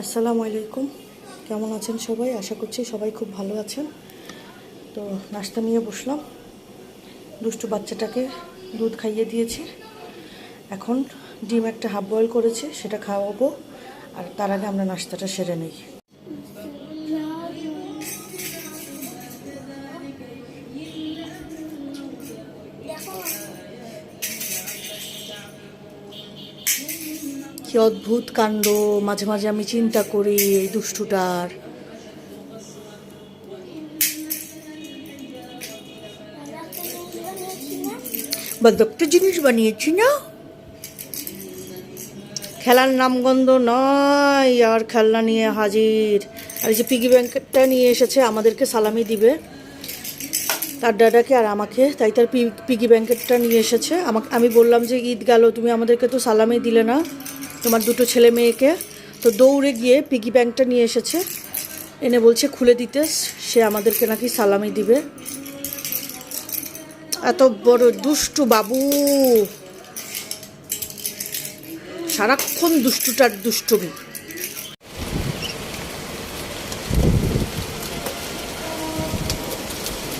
আসসালামু আলাইকুম। কেমন আছেন সবাই? আশা করছি সবাই খুব ভালো আছেন। তো নাস্তা নিয়ে বসলাম। দুষ্টু বাচ্চাটাকে দুধ খাইয়ে দিয়েছি। এখন ডিম একটা হাফ বয়েল করেছে, সেটা খাওয়াবো। আর তার আগে আমরা নাস্তাটা সেরে নিই। কি অদ্ভুত কাণ্ড? মাঝে মাঝে আমি চিন্তা করি এই দুষ্টুটার। একটা জিনিস বানিয়েছি না? খেলার নামগন্ধ নয় আর খেলনা নিয়ে হাজির। আর এই যে পিগি ব্যাংকটা নিয়ে এসেছে, আমাদেরকে সালামি দিবে। তার দাদাকে আর আমাকে, তাই তার পিগি ব্যাংকেটটা নিয়ে এসেছে। আমাকে, আমি বললাম যে ঈদ গেল, তুমি আমাদেরকে তো সালামি দিলে না। তোমার দুটো ছেলে মেয়েকে। তো দৌড়ে গিয়ে পিগি ব্যাংকটা নিয়ে এসেছে। এনে বলছে, খুলে দিতে, সে আমাদেরকে নাকি সালামি দিবে। এত বড় দুষ্টু বাবু। সারাক্ষণ দুষ্টুটার দুষ্টুমি।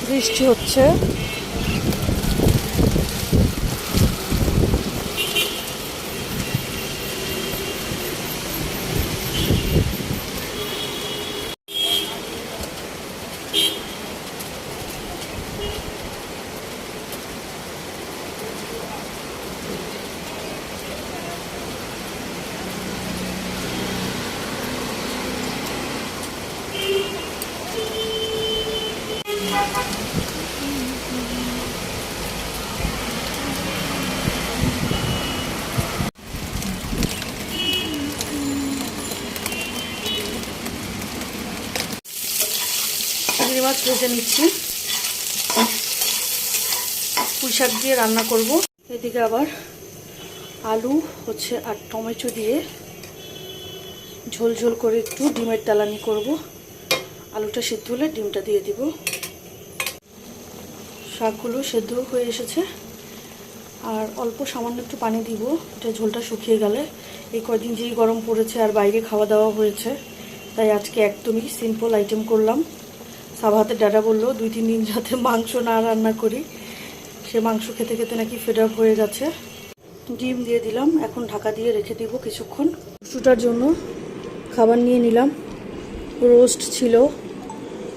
বৃষ্টি হচ্ছে। মাছ ভেজে নিচ্ছি। পুঁই শাক দিয়ে রান্না করব। এদিকে আবার আলু হচ্ছে আর টমেটো দিয়ে ঝোল ঝোল করে একটু ডিমের তেলানি করব। আলুটা সিদ্ধ হলে ডিমটা দিয়ে দিব। শাকগুলো সেদ্ধ হয়ে এসেছে। আর অল্প সামান্য একটু পানি দিব, এটা ঝোলটা শুকিয়ে গেলে। এই কয়দিন যেই গরম পড়েছে আর বাইরে খাওয়া দাওয়া হয়েছে, তাই আজকে একদমই সিম্পল আইটেম করলাম। সাভাতে ডাডা বলল, দুই, তিন দিন যাতে মাংস না রান্না করি। সে মাংস খেতে খেতে নাকি ফেড আপ হয়ে গেছে। ডিম দিয়ে দিলাম, এখন ঢাকা দিয়ে রেখে দিব কিছুক্ষণ। দুটার জন্য খাবার নিয়ে নিলাম। রোস্ট ছিল,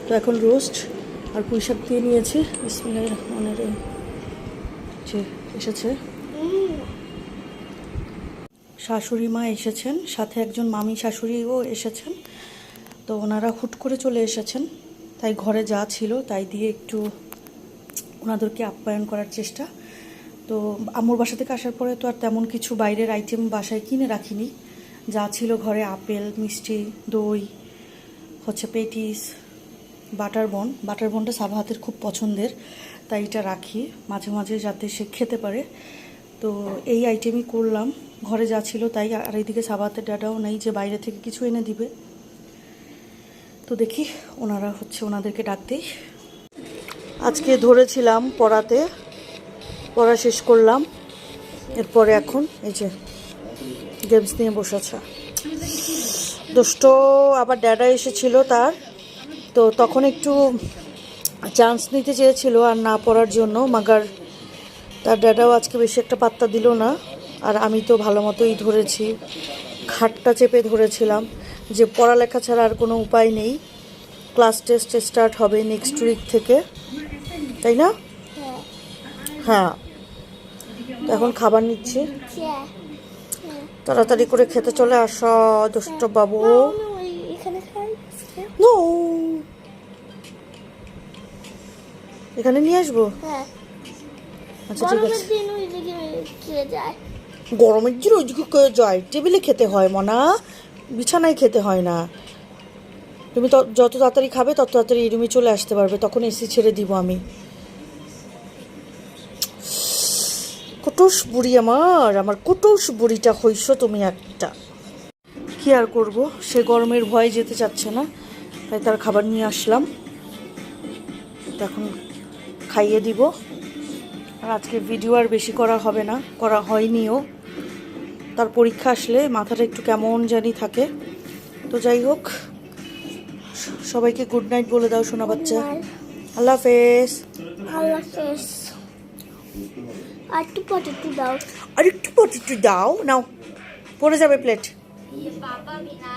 তো এখন রোস্ট। আর পুঁই শাক দিয়ে নিয়েছি। যে এসেছে। শাশুড়ি মা এসেছেন, সাথে একজন মামি শাশুড়িও এসেছেন। তো ওনারা হুট করে চলে এসেছেন। তাই ঘরে যা ছিল তাই দিয়ে একটু ওনাদেরকে আপ্যায়ন করার চেষ্টা। তো আম্মুর বাসা থেকে আসার পরে তো আর তেমন কিছু বাইরের আইটেম বাসায় কিনে রাখিনি। যা ছিল ঘরে আপেল, মিষ্টি, দই, হচ্ছে পেটিস বাটার বন। বাটার বনটা সাবাহাতের খুব পছন্দের, তাই এটা রাখি। মাঝে মাঝে যাতে সে খেতে পারে। তো এই আইটেমই করলাম। ঘরে যা ছিল তাই আর এইদিকে সাবাহাতের ডাটাও নেই যে বাইরে থেকে কিছু এনে দিবে। তো দেখি ওনারা হচ্ছে ওনাদেরকে ডাকতেই আজকে ধরেছিলাম পড়াতে। পড়া শেষ করলাম। এরপরে এখন এই যে গেমস নিয়ে বসেছে দুষ্ট আবার ড্যাডা এসেছিল তার। তো তখন একটু চান্স নিতে চেয়েছিল আর না পড়ার জন্য মাগার তার ড্যাডাও আজকে বেশি একটা পাত্তা দিল না। আর আমি তো ভালো মতোই ধরেছি খাটটা চেপে ধরেছিলাম যে পড়ালেখা ছাড়া আর কোনো উপায় নেই। ক্লাস টেস্ট স্টার্ট হবে নেক্সট উইক থেকে তাই না? হ্যাঁ। তো এখন খাবার নিচ্ছি। তাড়াতাড়ি করে খেতে চলে আসা দুষ্ট বাবু এখানে খাই নো এখানে নিয়ে আসব? হ্যাঁ। আচ্ছা ঠিক গরমের আছে। দিন ওইদিকে গরমের দিন ওইদিকে কে যায়। টেবিলে খেতে হয় মনা। বিছানায় খেতে হয় না। তুমি যত তাড়াতাড়ি খাবে তত তাড়াতাড়ি এই রুমে চলে আসতে পারবে। তখন এসি ছেড়ে দিব আমি। কুটুস বুড়ি আমার আমার কুটুস বুড়িটা হইস তুমি একটা। কি আর করব? সে গরমের ভয়ে যেতে চাচ্ছে না। তাই তার খাবার নিয়ে আসলাম। তো এখন খাইয়ে দিব। আর আজকে ভিডিও আর বেশি করা হবে না করা হয়নিও তার পরীক্ষা আসলে মাথাটা একটু কেমন জানি থাকে। তো যাই হোক সবাইকে গুড নাইট বলে দাও সোনা বাচ্চা। আল্লাহ হাফেজ। আল্লাহ হাফেজ। আর একটু পটেটো দাও আর একটু পটেটো দাও। নাও পড়ে যাবে প্লেট বাবা বিনা।